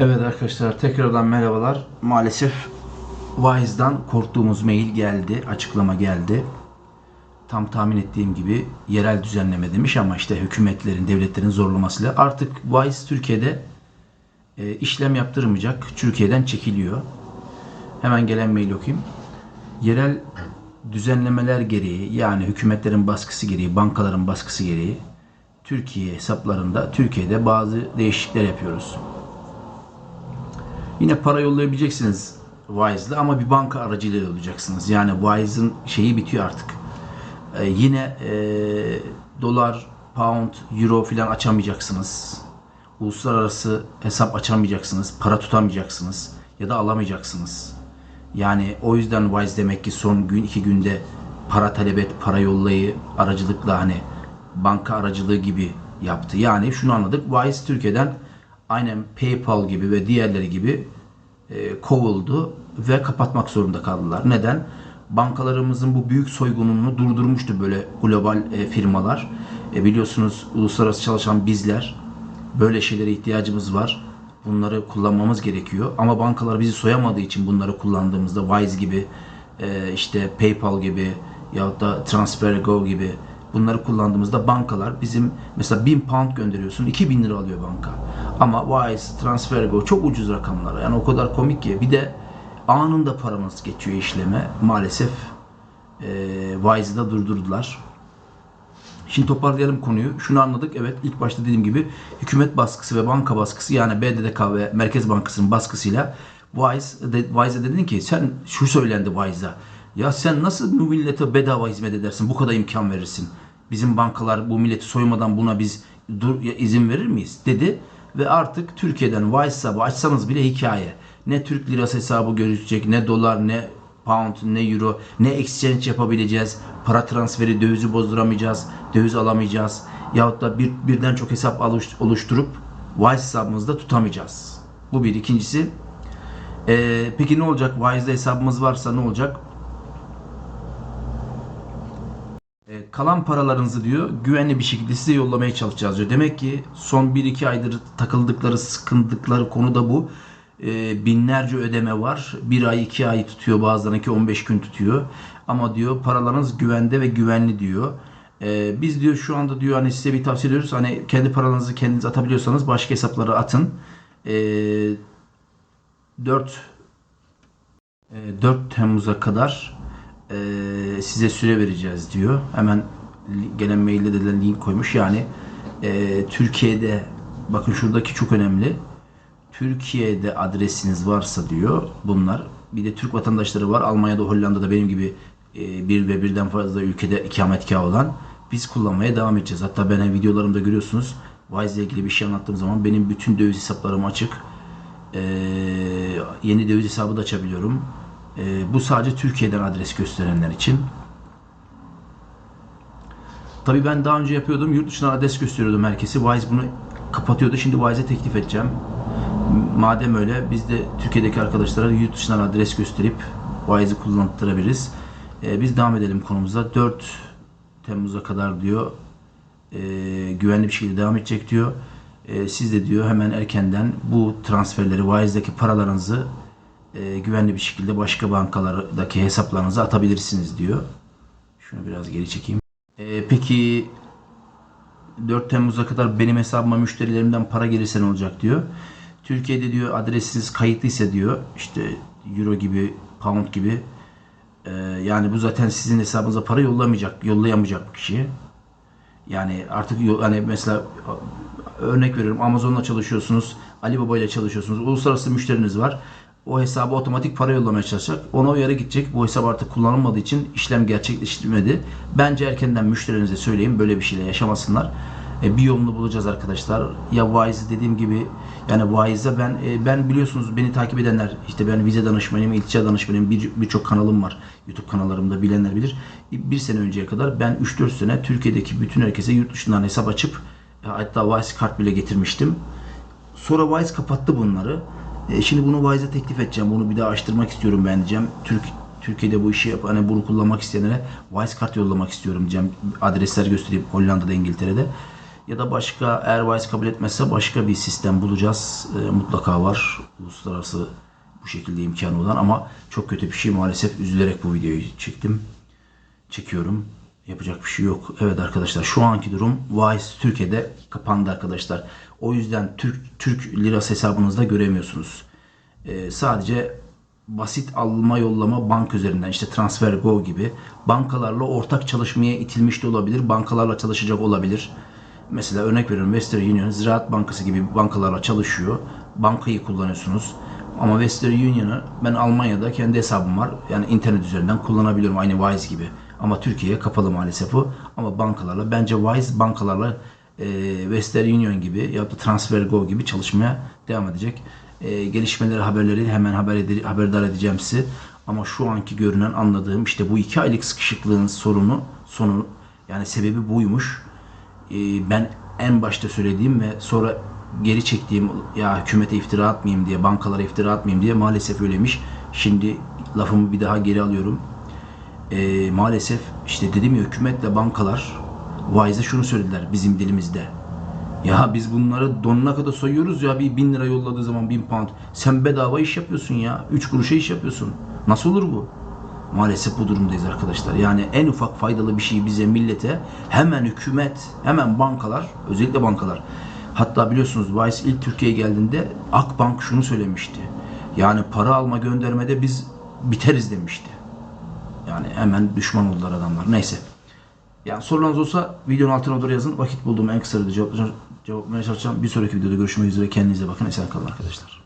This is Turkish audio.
Evet arkadaşlar tekrardan merhabalar. Maalesef Wise'dan korktuğumuz mail geldi, açıklama geldi. Tam tahmin ettiğim gibi yerel düzenleme demiş ama işte hükümetlerin, devletlerin zorlamasıyla artık Wise Türkiye'de e, işlem yaptırmayacak. Türkiye'den çekiliyor. Hemen gelen mail okuyayım. Yerel düzenlemeler gereği yani hükümetlerin baskısı gereği, bankaların baskısı gereği Türkiye hesaplarında Türkiye'de bazı değişiklikler yapıyoruz. Yine para yollayabileceksiniz Wise'la ama bir banka aracılığıyla yollayacaksınız. Yani Wise'ın şeyi bitiyor artık. Ee, yine e, dolar, pound, euro filan açamayacaksınız. Uluslararası hesap açamayacaksınız. Para tutamayacaksınız. Ya da alamayacaksınız. Yani o yüzden Wise demek ki son gün iki günde para talep et, para yollayı aracılıkla hani banka aracılığı gibi yaptı. Yani şunu anladık. Wise Türkiye'den aynen PayPal gibi ve diğerleri gibi e, kovuldu ve kapatmak zorunda kaldılar. Neden? Bankalarımızın bu büyük soygununu durdurmuştu böyle global e, firmalar. E, biliyorsunuz uluslararası çalışan bizler böyle şeylere ihtiyacımız var. Bunları kullanmamız gerekiyor. Ama bankalar bizi soyamadığı için bunları kullandığımızda Wise gibi e, işte PayPal gibi yahut da TransferGo gibi bunları kullandığımızda bankalar bizim mesela 1000 pound gönderiyorsun 2000 lira alıyor banka. Ama Wise, TransferGo çok ucuz rakamlar. Yani o kadar komik ki. Bir de anında paramız geçiyor işleme. Maalesef e, Wise'ı da durdurdular. Şimdi toparlayalım konuyu. Şunu anladık. Evet ilk başta dediğim gibi hükümet baskısı ve banka baskısı yani BDDK ve Merkez Bankası'nın baskısıyla Wise, de, Wise'a dedin ki sen şu söylendi Wise'a. Ya sen nasıl bu millete bedava hizmet edersin? Bu kadar imkan verirsin. Bizim bankalar bu milleti soymadan buna biz dur, izin verir miyiz? Dedi. Ve artık Türkiye'den Wise hesabı açsanız bile hikaye. Ne Türk lirası hesabı gözükecek, ne dolar, ne pound, ne euro, ne exchange yapabileceğiz. Para transferi, dövizi bozduramayacağız, döviz alamayacağız. Yahut da bir, birden çok hesap oluş- oluşturup Wise hesabımızda tutamayacağız. Bu bir. İkincisi, ee, peki ne olacak? Wise'da hesabımız varsa ne olacak? E, kalan paralarınızı diyor güvenli bir şekilde size yollamaya çalışacağız diyor. Demek ki son 1-2 aydır takıldıkları, sıkındıkları konu da bu. E, binlerce ödeme var. 1 ay 2 ay tutuyor bazılarınki 15 gün tutuyor. Ama diyor paralarınız güvende ve güvenli diyor. E, biz diyor şu anda diyor hani size bir tavsiye ediyoruz. Hani kendi paralarınızı kendiniz atabiliyorsanız başka hesaplara atın. E, 4 e, 4 Temmuz'a kadar e, size süre vereceğiz diyor. Hemen gelen mailde de link koymuş. Yani e, Türkiye'de bakın şuradaki çok önemli. Türkiye'de adresiniz varsa diyor bunlar. Bir de Türk vatandaşları var. Almanya'da, Hollanda'da benim gibi e, bir ve birden fazla ülkede ikametgah olan biz kullanmaya devam edeceğiz. Hatta ben videolarımda görüyorsunuz. Wise ile ilgili bir şey anlattığım zaman benim bütün döviz hesaplarım açık. Ee, yeni döviz hesabı da açabiliyorum. Ee, bu sadece Türkiye'den adres gösterenler için. Tabii ben daha önce yapıyordum. Yurt dışından adres gösteriyordum herkesi. Wise bunu kapatıyordu. Şimdi Wise'e teklif edeceğim. Madem öyle biz de Türkiye'deki arkadaşlara yurt dışından adres gösterip Wise'ı kullandırabiliriz. Ee, biz devam edelim konumuza. 4 Temmuz'a kadar diyor e, güvenli bir şekilde devam edecek diyor. E, siz de diyor hemen erkenden bu transferleri, Wise'deki paralarınızı e, güvenli bir şekilde başka bankalardaki hesaplarınıza atabilirsiniz diyor. Şunu biraz geri çekeyim. E, peki 4 Temmuz'a kadar benim hesabıma müşterilerimden para gelirse ne olacak diyor. Türkiye'de diyor adresiniz kayıtlıysa diyor işte euro gibi pound gibi e, yani bu zaten sizin hesabınıza para yollamayacak yollayamayacak kişi. Yani artık hani mesela örnek veriyorum Amazon'la çalışıyorsunuz, Alibaba ile çalışıyorsunuz. Uluslararası müşteriniz var. O hesaba otomatik para yollamaya çalışacak. Ona uyarı gidecek. Bu hesap artık kullanılmadığı için işlem gerçekleştirmedi. Bence erkenden müşterinize söyleyin böyle bir şeyle yaşamasınlar. E, bir yolunu bulacağız arkadaşlar. Ya Wise dediğim gibi yani Wise'a ben e, ben biliyorsunuz beni takip edenler işte ben vize danışmanıyım, ilçe danışmanıyım bir- birçok kanalım var. YouTube kanallarımda bilenler bilir. Bir sene önceye kadar ben 3-4 sene Türkiye'deki bütün herkese yurt dışından hesap açıp e, hatta Wise kart bile getirmiştim. Sonra Wise kapattı bunları. E, şimdi bunu Wise'a teklif edeceğim. Bunu bir daha açtırmak istiyorum ben diyeceğim. Türk Türkiye'de bu işi yap, hani bunu kullanmak isteyenlere Wise kart yollamak istiyorum diyeceğim. Adresler göstereyim Hollanda'da, İngiltere'de. Ya da başka eğer Wise kabul etmezse başka bir sistem bulacağız. E, mutlaka var. Uluslararası bu şekilde imkanı olan ama çok kötü bir şey maalesef üzülerek bu videoyu çektim. Çekiyorum. Yapacak bir şey yok. Evet arkadaşlar şu anki durum Wise Türkiye'de kapandı arkadaşlar. O yüzden Türk Türk lirası hesabınızda göremiyorsunuz. Ee, sadece basit alma yollama bank üzerinden işte TransferGo gibi bankalarla ortak çalışmaya itilmiş de olabilir. Bankalarla çalışacak olabilir. Mesela örnek veriyorum Western Union Ziraat Bankası gibi bankalarla çalışıyor. Bankayı kullanıyorsunuz. Ama Western Union'ı ben Almanya'da kendi hesabım var. Yani internet üzerinden kullanabiliyorum aynı Wise gibi. Ama Türkiye'ye kapalı maalesef bu. Ama bankalarla bence Wise bankalarla e, Western Union gibi ya da TransferGo gibi çalışmaya devam edecek. E, gelişmeleri haberleri hemen haber ede- haberdar edeceğim sizi. Ama şu anki görünen anladığım işte bu iki aylık sıkışıklığın sorunu sonu yani sebebi buymuş. E, ben en başta söylediğim ve sonra geri çektiğim ya hükümete iftira atmayayım diye bankalara iftira atmayayım diye maalesef öylemiş. Şimdi lafımı bir daha geri alıyorum. E, maalesef işte dedim ya hükümetle bankalar Wise'e şunu söylediler bizim dilimizde. Ya biz bunları donuna kadar soyuyoruz ya bir bin lira yolladığı zaman bin pound. Sen bedava iş yapıyorsun ya. Üç kuruşa iş yapıyorsun. Nasıl olur bu? Maalesef bu durumdayız arkadaşlar. Yani en ufak faydalı bir şeyi bize millete hemen hükümet, hemen bankalar, özellikle bankalar. Hatta biliyorsunuz Vice ilk Türkiye'ye geldiğinde Akbank şunu söylemişti. Yani para alma göndermede biz biteriz demişti. Yani hemen düşman oldular adamlar. Neyse. Yani sorularınız olsa videonun altına doğru yazın. Vakit bulduğum en kısa sürede cevaplamaya çalışacağım. Bir sonraki videoda görüşmek üzere. Kendinize bakın. Esen kalın arkadaşlar.